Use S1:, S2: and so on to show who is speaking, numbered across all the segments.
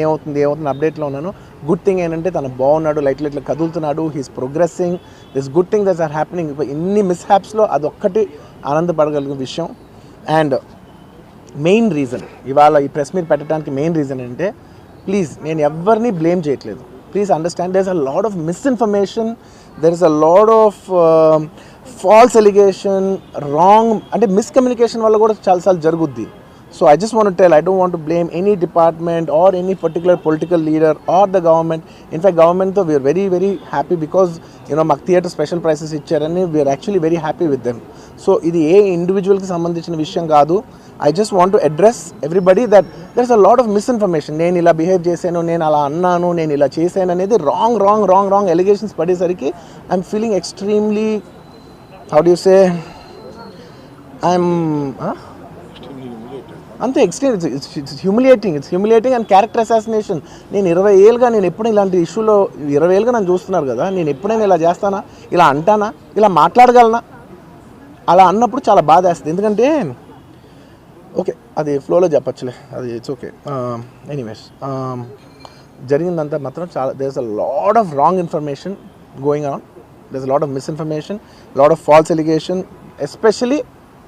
S1: ఏమవుతుంది ఏమవుతుంది అప్డేట్లో ఉన్నాను. గుడ్ థింగ్ ఏంటంటే తను బాగున్నాడు లైట్ లైట్లు కదులుతున్నాడు he's progressing this good thing these are happening ఇన్ని మిస్ హ్యాప్స్లో అదొక్కటి ఆనందపడగలిగిన విషయం. అండ్ మెయిన్ రీజన్ ఇవాళ ఈ ప్రెస్ మీట్ పెట్టడానికి మెయిన్ రీజన్ um, అంటే ప్లీజ్ నేను ఎవరిని బ్లేమ్ చేయట్లేదు. Please understand there is a lot of misinformation there is a lot of false allegation wrong అంటే మిస్కమ్యూనికేషన్ వల్ల కూడా చాలాసార్లు జరుగుద్ది. So I just want tell I don't want blame any department or any particular political leader or the government in fact గవర్నమెంట్తో we are very very happy because you know మాకు theatre special prices ఇచ్చారని we are actually very happy with them so ఇది ఏ ఇండివిజువల్కి సంబంధించిన విషయం కాదు. I just want to address everybody that there is a lot of misinformation నేను ఇలా బిహేవ్ చేశాను నేను అలా అన్నాను నేను ఇలా చేశాను అనేది wrong wrong wrong wrong allegations పడేసరికి I'm feeling extremely how do say I'm అంతే extreme it's humiliating it's humiliating and character assassination నేను ఇరవై ఏళ్ళుగా నేను ఎప్పుడు ఇలాంటి ఇష్యూలో ఇరవై ఏళ్ళుగా నన్ను చూస్తున్నారు కదా నేను ఎప్పుడైనా ఇలా చేస్తానా ఇలా అంటానా ఇలా మాట్లాడగలనా? అలా అన్నప్పుడు చాలా బాధ వేస్తుంది. ఎందుకంటే ఓకే అది ఫ్లోలో చెప్పచ్చులే అది ఇట్స్ ఓకే ఎనీవేస్ జరిగిందంతా మాత్రం చాలా there is a lot of wrong information going on there is lot of misinformation lot of false allegation especially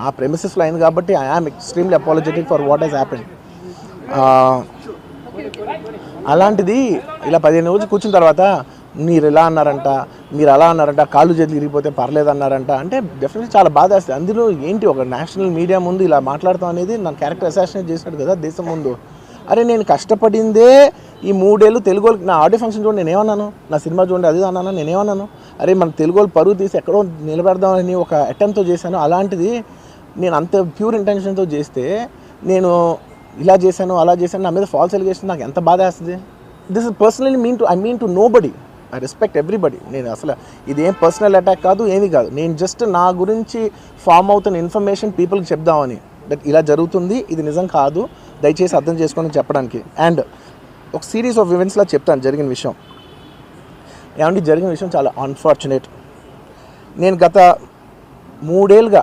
S1: నా ప్రెమిసెస్లో అయింది కాబట్టి I am extremely apologetic for what has happen అలాంటిది ఇలా పదిహేను రోజులు కూర్చున్న తర్వాత మీరు ఇలా అన్నారంట మీరు అలా అన్నారంట కాళ్ళు చేతులు ఇరిగిపోతే పర్లేదు అన్నారంట అంటే డెఫినెట్లీ చాలా బాధ వేస్తుంది. అందులో ఏంటి ఒక నేషనల్ మీడియా ముందు ఇలా మాట్లాడతాం అనేది నా క్యారెక్టర్ అసాసినేట్ చేసినట్టు కదా దేశం ముందు. అరే నేను కష్టపడిందే ఈ మూడేళ్ళు తెలుగు వాళ్ళకి నా ఆడియో ఫంక్షన్ చూడండి నేనేమన్నాను నా సినిమా చూడండి అది అన్నాను? నేనేమన్నాను అరే మన తెలుగు వాళ్ళు పరువు తీసి ఎక్కడో నిలబెడదామని ఒక అటెంప్ట్తో చేశాను. అలాంటిది నేను అంత ప్యూర్ ఇంటెన్షన్తో చేస్తే నేను ఇలా చేశాను అలా చేశాను నా మీద ఫాల్స్ ఎలిగేషన్ నాకు ఎంత బాధ వేస్తుంది? This is personally mean to I mean to nobody I respect everybody నేను అసలు ఇది ఏం పర్సనల్ అటాక్ కాదు ఏమీ కాదు. నేను జస్ట్ నా గురించి ఫామ్ అవుతున్న ఇన్ఫర్మేషన్ పీపుల్కి చెప్దామని. దట్ ఇలా జరుగుతుంది ఇది నిజం కాదు. దయచేసి అర్థం చేసుకొని చెప్పడానికి. అండ్ ఒక సిరీస్ ఆఫ్ ఈవెంట్స్లా చెప్తాను జరిగిన విషయం. ఏమంటే జరిగిన విషయం చాలా అన్ఫార్చునేట్ నేను గత మూడేళ్ళుగా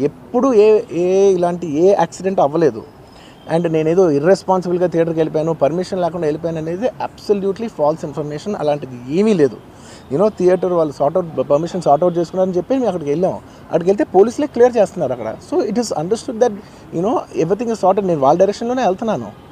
S1: ఎప్పుడు ఏ ఏ ఇలాంటి ఏ యాక్సిడెంట్ అవ్వలేదు. అండ్ నేనేదో ఇర్రెస్పాన్సిబుల్గా థియేటర్కి వెళ్ళిపోయాను పర్మిషన్ లేకుండా వెళ్ళిపోయాను అనేది అబ్సల్యూట్లీ ఫాల్స్ ఇన్ఫర్మేషన్ అలాంటిది ఏమీ లేదు. యూనో థియేటర్ వాళ్ళు sort out permission sort out చేసుకున్నారని చెప్పి మేము అక్కడికి వెళ్ళాం. అక్కడికి వెళ్తే పోలీసులే క్లియర్ చేస్తున్నారు అక్కడ. So it is understood that you know everything is sorted నేను వాళ్ళ డైరెక్షన్లోనే వెళ్తున్నాను.